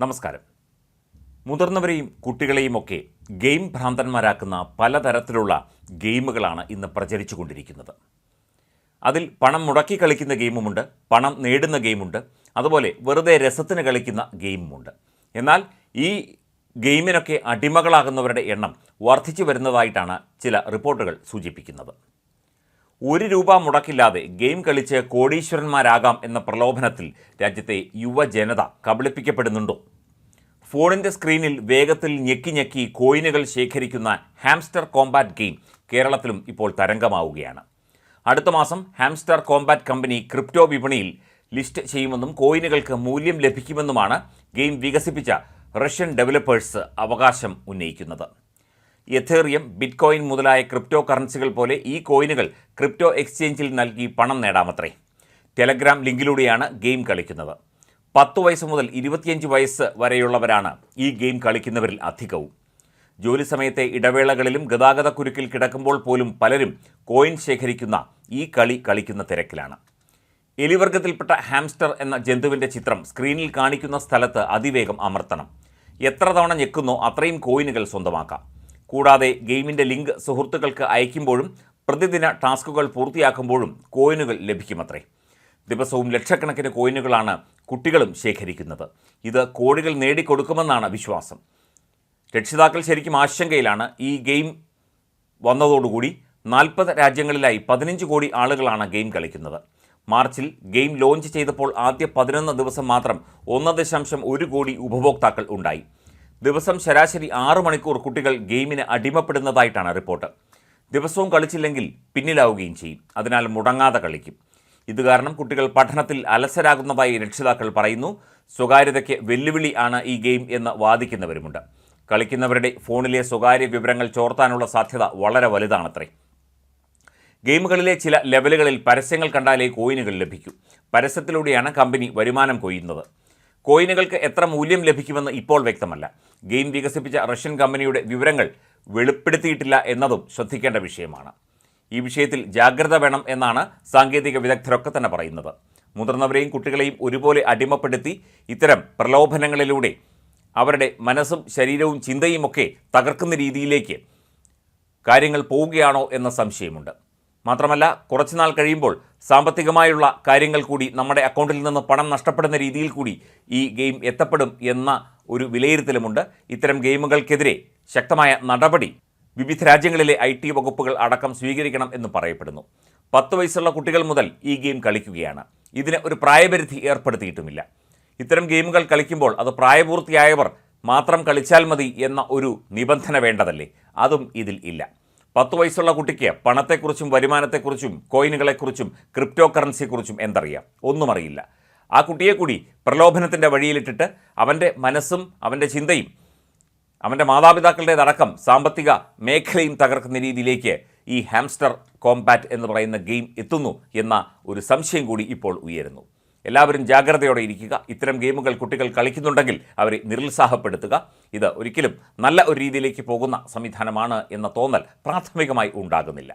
നമസ്കാരം. മുതിർന്നവരെയും കുട്ടികളെയും ഒക്കെ ഗെയിം ഭ്രാന്തന്മാരാക്കുന്ന പലതരത്തിലുള്ള ഗെയിമുകളാണ് ഇന്ന് പ്രചരിച്ചു കൊണ്ടിരിക്കുന്നത് അതിൽ പണം മുടക്കി കളിക്കുന്ന ഗെയിമുമുണ്ട് പണം നേടുന്ന ഗെയിമുണ്ട് അതുപോലെ വെറുതെ രസത്തിന് കളിക്കുന്ന ഗെയിമുമുണ്ട്. എന്നാൽ ഈ ഗെയിമിനൊക്കെ അടിമകളാകുന്നവരുടെ എണ്ണം വർദ്ധിച്ചു വരുന്നതായിട്ടാണ് ചില റിപ്പോർട്ടുകൾ സൂചിപ്പിക്കുന്നത്. ഒരു രൂപ മുടക്കില്ലാതെ ഗെയിം കളിച്ച് കോടീശ്വരന്മാരാകാം എന്ന പ്രലോഭനത്തിൽ രാജ്യത്തെ യുവജനത കബളിപ്പിക്കപ്പെടുന്നുണ്ടോ? ഫോണിന്റെ സ്ക്രീനിൽ വേഗത്തിൽ ഞെക്കി ഞെക്കി കോയിനുകൾ ശേഖരിക്കുന്ന ഹാംസ്റ്റർ കോമ്പാറ്റ് ഗെയിം കേരളത്തിലും ഇപ്പോൾ തരംഗമാവുകയാണ്. അടുത്ത മാസം ഹാംസ്റ്റർ കോമ്പാറ്റ് കമ്പനി ക്രിപ്റ്റോ വിപണിയിൽ ലിസ്റ്റ് ചെയ്യുമെന്നും കോയിനുകൾക്ക് മൂല്യം ലഭിക്കുമെന്നുമാണ് ഗെയിം വികസിപ്പിച്ച റഷ്യൻ ഡെവലപ്പേഴ്സ് അവകാശം ഉന്നയിക്കുന്നത്. എഥേറിയം ബിറ്റ്കോയിൻ മുതലായ ക്രിപ്റ്റോ കറൻസികൾ പോലെ ഈ കോയിനുകൾ ക്രിപ്റ്റോ എക്സ്ചേഞ്ചിൽ നൽകി പണം നേടാമത്രേ. ടെലഗ്രാം ലിങ്കിലൂടെയാണ് ഗെയിം കളിക്കുന്നത്. പത്ത് വയസ്സ് മുതൽ ഇരുപത്തിയഞ്ച് വയസ്സ് വരെയുള്ളവരാണ് ഈ ഗെയിം കളിക്കുന്നവരിൽ അധികവും. ജോലി സമയത്തെ ഇടവേളകളിലും ഗതാഗത കുരുക്കിൽ കിടക്കുമ്പോൾ പോലും പലരും കോയിൻ ശേഖരിക്കുന്ന ഈ കളി കളിക്കുന്ന തിരക്കിലാണ്. എലിവർഗത്തിൽപ്പെട്ട ഹാംസ്റ്റർ എന്ന ജന്തുവിന്റെ ചിത്രം സ്ക്രീനിൽ കാണിക്കുന്ന സ്ഥലത്ത് അതിവേഗം അമർത്തണം. എത്ര തവണ ഞെക്കുന്നോ അത്രയും കോയിനുകൾ സ്വന്തമാക്കാം. കൂടാതെ ഗെയിമിന്റെ ലിങ്ക് സുഹൃത്തുക്കൾക്ക് അയക്കുമ്പോഴും പ്രതിദിന ടാസ്കുകൾ പൂർത്തിയാക്കുമ്പോഴും കോയിനുകൾ ലഭിക്കുമത്രേ. ദിവസവും ലക്ഷക്കണക്കിന് കോയിനുകളാണ് കുട്ടികളും ശേഖരിക്കുന്നത്. ഇത് കോടികൾ നേടിക്കൊടുക്കുമെന്നാണ് വിശ്വാസം. രക്ഷിതാക്കൾ ശരിക്കും ആശങ്കയിലാണ് ഈ ഗെയിം വന്നതോടുകൂടി നാൽപ്പത് രാജ്യങ്ങളിലായി പതിനഞ്ച് കോടി ആളുകളാണ് ഗെയിം കളിക്കുന്നത്. മാർച്ചിൽ ഗെയിം ലോഞ്ച് ചെയ്തപ്പോൾ ആദ്യ പതിനൊന്ന് ദിവസം മാത്രം ഒന്ന് ദശാംശം ഒരു കോടി ഉപഭോക്താക്കൾ ഉണ്ടായി. ദിവസം ശരാശരി ആറു മണിക്കൂർ കുട്ടികൾ ഗെയിമിന് അടിമപ്പെടുന്നതായിട്ടാണ് റിപ്പോർട്ട്. ദിവസവും കളിച്ചില്ലെങ്കിൽ പിന്നിലാവുകയും ചെയ്യും. അതിനാൽ മുടങ്ങാതെ കളിക്കും. ഇത് കാരണം കുട്ടികൾ പഠനത്തിൽ അലസരാകുന്നതായി രക്ഷിതാക്കൾ പറയുന്നു. സ്വകാര്യതയ്ക്ക് വെല്ലുവിളി ആണ് ഈ ഗെയിം എന്ന് വാദിക്കുന്നവരുമുണ്ട്. കളിക്കുന്നവരുടെ ഫോണിലെ സ്വകാര്യ വിവരങ്ങൾ ചോർത്താനുള്ള സാധ്യത വളരെ വലുതാണത്രേ. ഗെയിമുകളിലെ ചില ലെവലുകളിൽ പരസ്യങ്ങൾ കണ്ടാലേ കോയിനുകൾ ലഭിക്കൂ. പരസ്യത്തിലൂടെയാണ് കമ്പനി വരുമാനം കൊയ്യുന്നത്. കോയിനുകൾക്ക് എത്ര മൂല്യം ലഭിക്കുമെന്ന് ഇപ്പോൾ വ്യക്തമല്ല. ഗെയിം വികസിപ്പിച്ച റഷ്യൻ കമ്പനിയുടെ വിവരങ്ങൾ വെളിപ്പെടുത്തിയിട്ടില്ല എന്നതും ശ്രദ്ധിക്കേണ്ട വിഷയമാണ്. ഈ വിഷയത്തിൽ ജാഗ്രത വേണം എന്നാണ് സാങ്കേതിക വിദഗ്ധരൊക്കെ തന്നെ പറയുന്നത്. മുതിർന്നവരെയും കുട്ടികളെയും ഒരുപോലെ അടിമപ്പെടുത്തി ഇത്തരം പ്രലോഭനങ്ങളിലൂടെ അവരുടെ മനസ്സും ശരീരവും ചിന്തയുമൊക്കെ തകർക്കുന്ന രീതിയിലേക്ക് കാര്യങ്ങൾ പോവുകയാണോ എന്ന സംശയമുണ്ട്. മാത്രമല്ല കുറച്ചുനാൾ കഴിയുമ്പോൾ സാമ്പത്തികമായുള്ള കാര്യങ്ങൾ കൂടി നമ്മുടെ അക്കൗണ്ടിൽ നിന്ന് പണം നഷ്ടപ്പെടുന്ന രീതിയിൽ കൂടി ഈ ഗെയിം എത്തപ്പെടും എന്ന ഒരു വിലയിരുത്തലുമുണ്ട്. ഇത്തരം ഗെയിമുകൾക്കെതിരെ ശക്തമായ നടപടി വിവിധ രാജ്യങ്ങളിലെ ഐ ടി വകുപ്പുകൾ അടക്കം സ്വീകരിക്കണം എന്ന് പറയപ്പെടുന്നു. പത്ത് വയസ്സുള്ള കുട്ടികൾ മുതൽ ഈ ഗെയിം കളിക്കുകയാണ്. ഇതിന് ഒരു പ്രായപരിധി ഏർപ്പെടുത്തിയിട്ടുമില്ല. ഇത്തരം ഗെയിമുകൾ കളിക്കുമ്പോൾ അത് പ്രായപൂർത്തിയായവർ മാത്രം കളിച്ചാൽ മതി എന്ന ഒരു നിബന്ധന വേണ്ടതല്ലേ? അതും ഇതിൽ ഇല്ല. പത്ത് വയസ്സുള്ള കുട്ടിക്ക് പണത്തെക്കുറിച്ചും വരുമാനത്തെക്കുറിച്ചും കോയിനുകളെക്കുറിച്ചും ക്രിപ്റ്റോ കറൻസിയെക്കുറിച്ചും എന്തറിയാം? ഒന്നും അറിയില്ല. ആ കുട്ടിയെ കൂടി പ്രലോഭനത്തിന്റെ വഴിയിലിട്ടിട്ട് അവന്റെ മനസ്സും അവന്റെ ചിന്തയും അവന്റെ മാതാപിതാക്കളുടേതടക്കം സാമ്പത്തിക മേഖലയും തകർക്കുന്ന രീതിയിലേക്ക് ഈ ഹാംസ്റ്റർ കോമ്പാറ്റ് എന്ന് പറയുന്ന ഗെയിം എത്തുന്നു എന്ന ഒരു സംശയം കൂടി ഇപ്പോൾ ഉയരുന്നു. എല്ലാവരും ജാഗ്രതയോടെ ഇരിക്കുക. ഇത്തരം ഗെയിമുകൾ കുട്ടികൾ കളിക്കുന്നുണ്ടെങ്കിൽ അവരെ നിരുത്സാഹപ്പെടുത്തുക. ഇത് ഒരിക്കലും നല്ല ഒരു രീതിയിലേക്ക് പോകുന്ന സംവിധാനമാണ് എന്ന തോന്നൽ പ്രാഥമികമായി ഉണ്ടാകുന്നില്ല.